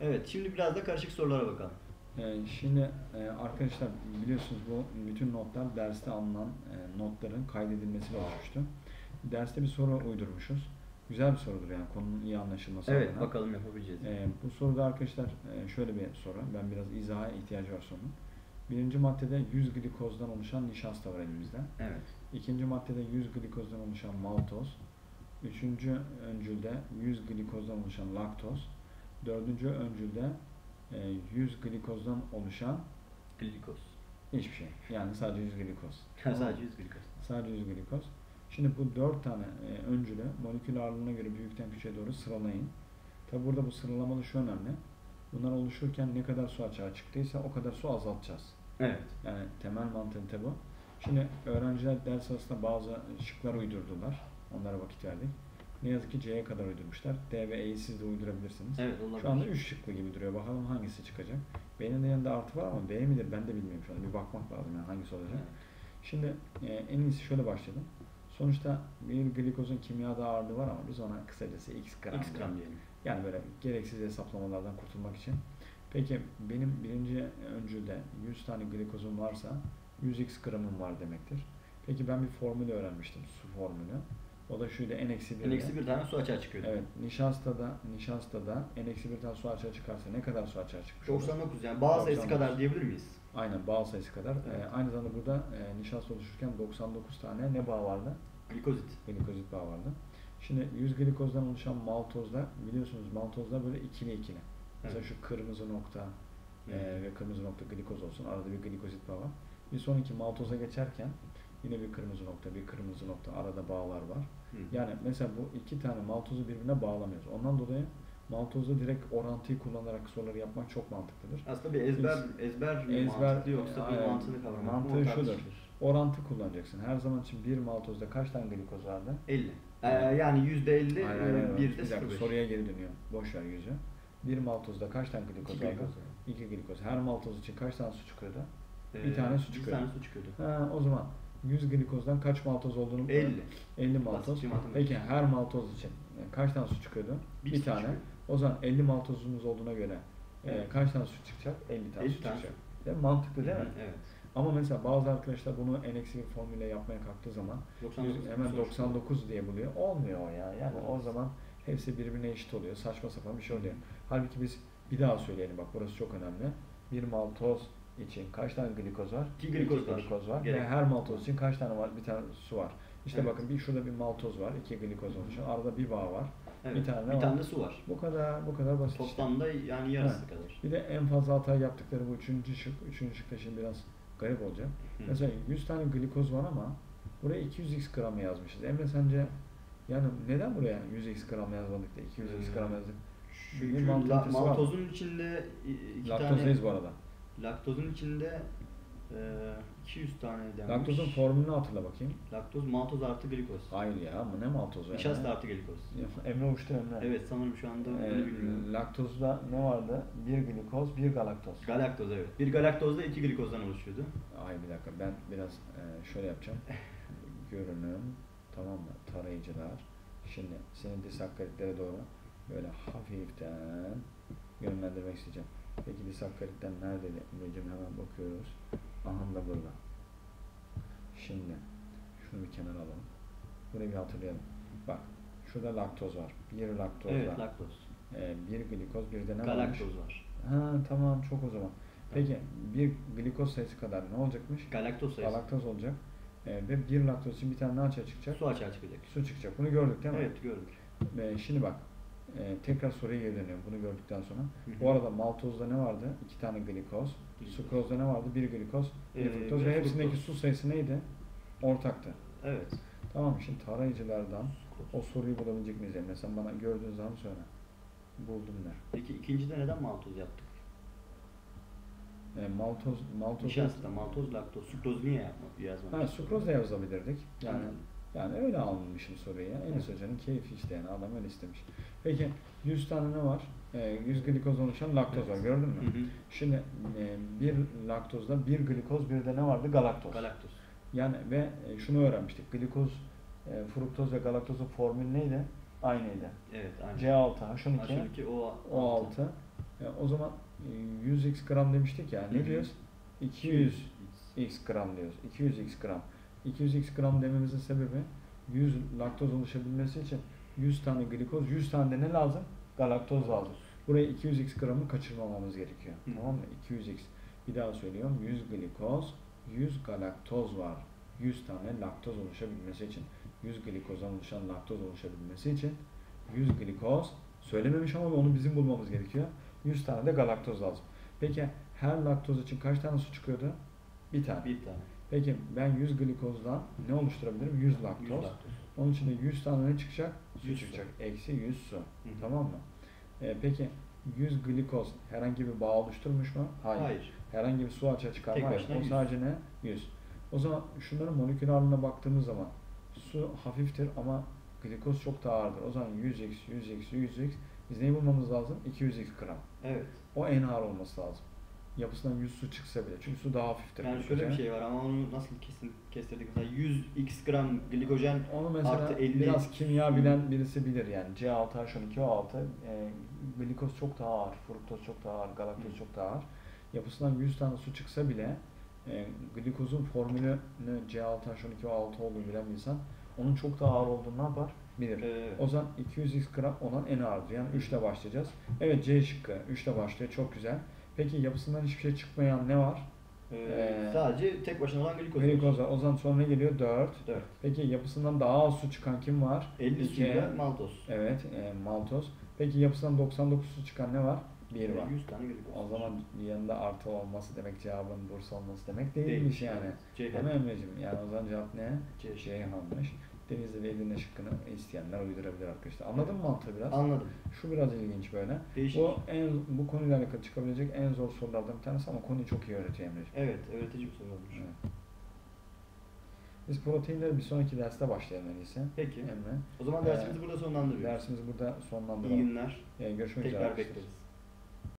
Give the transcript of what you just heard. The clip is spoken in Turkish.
Evet şimdi biraz da karışık sorulara bakalım. Ee, şimdi e, arkadaşlar biliyorsunuz bu bütün notlar derste alınan e, notların kaydedilmesiyle oluşmuştu. Derste bir soru uydurmuşuz. Güzel bir sorudur yani konunun iyi anlaşılması Evet adına. bakalım yapabileceğiz. Ee, bu soruda arkadaşlar e, şöyle bir soru. Ben biraz izaha ihtiyacı var sorunun. Birinci maddede 100 glikozdan oluşan nişasta var elimizde. Evet. İkinci maddede 100 glikozdan oluşan maltoz. Üçüncü öncülde 100 glikozdan oluşan laktoz. Dördüncü öncülde e, 100 glikozdan oluşan Glikoz. hiçbir şey. Yani sadece 100 glikoz. Sadece 100 glikoz. Sadece 100 glikoz. Şimdi bu dört tane e, öncülü molekül ağırlığına göre büyükten küçüğe doğru sıralayın. Tabi burada bu sıralamada şu önemli. Bunlar oluşurken ne kadar su açığa çıktıysa o kadar su azaltacağız. Evet. Yani temel mantalite bu. Şimdi öğrenciler ders arasında bazı şıklar uydurdular. Onlara vakit verdik. Ne yazık ki C'ye kadar uydurmuşlar. D ve E'yi siz de uydurabilirsiniz. Evet olabilir. Şu anda 3 şıklı gibi duruyor. Bakalım hangisi çıkacak. B'nin de yanında artı var ama B midir ben de bilmiyorum şu anda. Bir bakmak lazım yani hangisi olacak. Evet. Şimdi e, en iyisi şöyle başlayalım. Sonuçta bir glikozun kimyada ağırlığı var ama biz ona kısacası x gram. X gram diyelim. Yani böyle gereksiz hesaplamalardan kurtulmak için. Peki benim birinci öncülde 100 tane glikozum varsa 100x gramım var demektir. Peki ben bir formül öğrenmiştim, su formülü. O da şuydu, n eksi 1 En eksi bir tane su açığa çıkıyor. Evet, nişastada, nişastada n eksi 1 tane su açığa çıkarsa ne kadar su açığa çıkmış olur? 99 yani bağ sayısı 99. kadar diyebilir miyiz? Aynen, bağ sayısı kadar. Evet. Ee, aynı zamanda burada e, nişasta oluşurken 99 tane ne bağ vardı? Glikozit. Glikozit bağı vardı. Şimdi 100 glikozdan oluşan maltozda biliyorsunuz maltozda böyle ikili ikili. Mesela Evet. şu kırmızı nokta e, ve kırmızı nokta glikoz olsun. Arada bir glikozit bağı var. Bir sonraki maltoza geçerken yine bir kırmızı nokta, bir kırmızı nokta arada bağlar var. Hı. Yani mesela bu iki tane maltozu birbirine bağlamıyoruz. Ondan dolayı maltozda direkt orantıyı kullanarak soruları yapmak çok mantıklıdır. Aslında bir ezber ezber Ezber, mantıklı yoksa bir mantığını kavramak? Mantığı şudur. tartışılır. Orantı kullanacaksın. Her zaman için bir maltozda kaç tane glikoz vardı? 50. Ee, yani yüzde 50, Hayır, hayır, hayır. bir de Bir 0,5. soruya geri dönüyor. Boş ver yüzü. Bir maltozda kaç tane glikoz İki vardı? glikoz. İki glikoz. Her maltoz için kaç tane su çıkıyordu? Ee, Bir tane su Bir çıkıyor. tane su çıkıyordu. Ha, o zaman 100 glikozdan kaç maltoz olduğunu 50. 50 maltoz. Peki her maltoz için e, kaç tane su çıkıyordu? Bir Bir, tane. çıkıyor. O zaman 50 maltozumuz olduğuna göre e, Evet. kaç tane su çıkacak? 50 tane 50 su tane çıkacak. Değil mi? Mantıklı değil mi? Evet. Ama mesela bazı arkadaşlar bunu en eksi bir formülle yapmaya kalktığı zaman 99 yüz- hemen sonuçta. 99 diye buluyor. Olmuyor o ya. Yani o Olmaz. zaman hepsi birbirine eşit oluyor. Saçma sapan bir şey oluyor. Halbuki biz bir daha söyleyelim bak burası çok önemli. Bir maltoz için kaç tane glikoz var? İki glikoz İki var. glikoz var. Gerek. Ve her maltoz için kaç tane var? Bir tane su var. İşte Evet. bakın bir şurada bir maltoz var. iki glikoz oluşan. Arada bir bağ var. Evet. Bir tane bir var. tane de su var. Bu kadar bu kadar basit işte. Toplamda yani yarısı kadar. Bir de en fazla hata yaptıkları bu üçüncü şık. Üçüncü şık da şimdi biraz garip olacak. Hı. Mesela 100 tane glikoz var ama buraya 200x gram yazmışız. Emre sence yani neden buraya 100x gram yazmadık da 200x gram yazdık? Çünkü var maltozun içinde iki Laktozdayız tane bu arada. Laktozun içinde e, 200 tane denmiş. Laktozun formülünü hatırla bakayım. Laktoz maltoz artı glikoz. Hayır ya ama ne maltozu yani? Nişasta artı glikoz. Emre uçtu Emre. Evet sanırım şu anda Ee, bunu bilmiyorum. laktozda ne vardı? Bir glikoz, bir galaktoz. Galaktoz evet. Bir galaktozda iki glikozdan oluşuyordu. Ay bir dakika ben biraz e, şöyle yapacağım. Görünüm tamam mı? Tarayıcılar. Şimdi senin disakkaritlere doğru böyle hafiften yönlendirmek isteyeceğim. Peki disakkaritler neredeydi? Emre'cim hemen bakıyoruz. Aha da burada. Şimdi şunu bir kenara alalım. Burayı bir hatırlayalım. Bak şurada laktoz var. Bir laktoz Evet var. laktoz. E, bir glikoz bir de ne varmış? Galaktoz var. Ha tamam çok o zaman. Peki bir glikoz sayısı kadar ne olacakmış? Galaktoz sayısı. Galaktoz olacak. Ee, ve bir laktoz için bir tane ne açığa çıkacak? Su açığa çıkacak. Su çıkacak. Bunu gördük değil mi? Evet gördük. Ee, şimdi bak. E, tekrar soruya geri dönüyorum bunu gördükten sonra. Hı hı. Bu arada maltozda ne vardı? İki tane glikoz. Sukrozda ne vardı? Bir glikoz, bir Ee, fruktoz ve hepsindeki su sayısı neydi? Ortaktı. Evet. Tamam? Şimdi tarayıcılardan o soruyu bulabilecek miyiz Emre? Sen bana gördüğün zaman söyle. Buldum der. Peki ikincide neden maltoz yaptık? E, maltoz, maltoz Nişasta, maltoz, laktoz, sukroz niye yapmadık yazmadık? Ha, sukroz da yazabilirdik. Yani Anladım. Yani öyle almışım soruyu ya. Enes. Hoca'nın keyfi işte yani adam öyle istemiş. Peki 100 tane ne var? E, 100 glikoz oluşan laktoz var gördün mü? Hı hı. Şimdi e, bir laktozda bir glikoz bir de ne vardı? Galaktoz. Galaktoz. Yani ve e, şunu öğrenmiştik. Glikoz, e, fruktoz ve galaktozun formülü neydi? Aynıydı. Evet, aynı. C6, H12, H12 O6. O6, Ya o zaman e, 100x gram demiştik ya. Hı Ne hı. diyoruz? 200x gram diyoruz. 200x gram. 200x gram dememizin sebebi 100 laktoz oluşabilmesi için 100 tane glikoz, 100 tane de ne lazım? Galaktoz lazım. Buraya 200x gramı kaçırmamamız gerekiyor. Hı. Tamam mı? 200x. Bir daha söylüyorum. 100 glikoz, 100 galaktoz var. 100 tane laktoz oluşabilmesi için, 100 glikozdan oluşan laktoz oluşabilmesi için 100 glikoz söylememiş ama onu bizim bulmamız gerekiyor. 100 tane de galaktoz lazım. Peki her laktoz için kaç tane su çıkıyordu? Bir tane. Bir tane. Peki ben 100 glikozdan ne oluşturabilirim? 100 Yüz laktoz. laktoz. Onun için de 100 tane ne çıkacak? Su 100 su. çıkacak. Eksi 100 su. hı. Tamam mı? Ee, peki 100 glikoz herhangi bir bağ oluşturmuş mu? Hayır. Hayır. Herhangi bir su açığa çıkarma başına O 100. sadece ne? 100. O zaman şunların molekül ağırlığına baktığımız zaman su hafiftir ama glikoz çok daha ağırdır. O zaman 100x, 100x, 100x biz neyi bulmamız lazım? 200x gram. Evet. O en ağır olması lazım. Yapısından 100 su çıksa bile. Çünkü su daha hafiftir. Yani şöyle bir şey var ama onu nasıl kesin kestirdik? Mesela 100 x gram glikojen Onu mesela Artı 50 biraz kimya bilen birisi bilir yani. C6H12O6 e, glikoz çok daha ağır, fruktoz çok daha ağır, galaktoz çok daha ağır. Yapısından 100 tane su çıksa bile e, glikozun formülü C6H12O6 olduğunu bilen bir insan onun çok daha ağır olduğunu ne yapar? Bilir. e, O zaman 200x gram olan en ağırdır. Yani 3 ile başlayacağız. Evet C şıkkı 3 ile başlıyor. Çok güzel. Peki yapısından hiçbir şey çıkmayan ne var? e, Ee, sadece tek başına olan glikoz. Glikoz var. O zaman sonra ne geliyor? 4. 4. Peki yapısından daha az su çıkan kim var? 50 İki. suyla maltoz. Evet, e, maltoz. Peki yapısından 99 su çıkan ne var? 1 E, var. 100 tane glikoz. O zaman yanında artı olması demek cevabın Bursa olması demek Değil. değilmiş yani. C Değil mi Emre'cim? Yani o zaman cevap ne? C. Ceyhan'mış. Denizli ve Edirne şıkkını isteyenler uydurabilir arkadaşlar. Anladın mı mantığı biraz? Anladım. Şu biraz ilginç böyle. Değişik. Bu en bu konuyla alakalı çıkabilecek en zor sorulardan bir tanesi ama konuyu çok iyi öğretiyor Emre'ciğim. Evet, öğretici bir soru olmuş. Evet. Biz proteinleri bir sonraki derste başlayalım iyisi. Peki. Emre. O zaman dersimizi burada sonlandırıyoruz. Dersimizi burada İyi sonlandıralım. günler. Ee, görüşmek üzere. Tekrar bekleriz.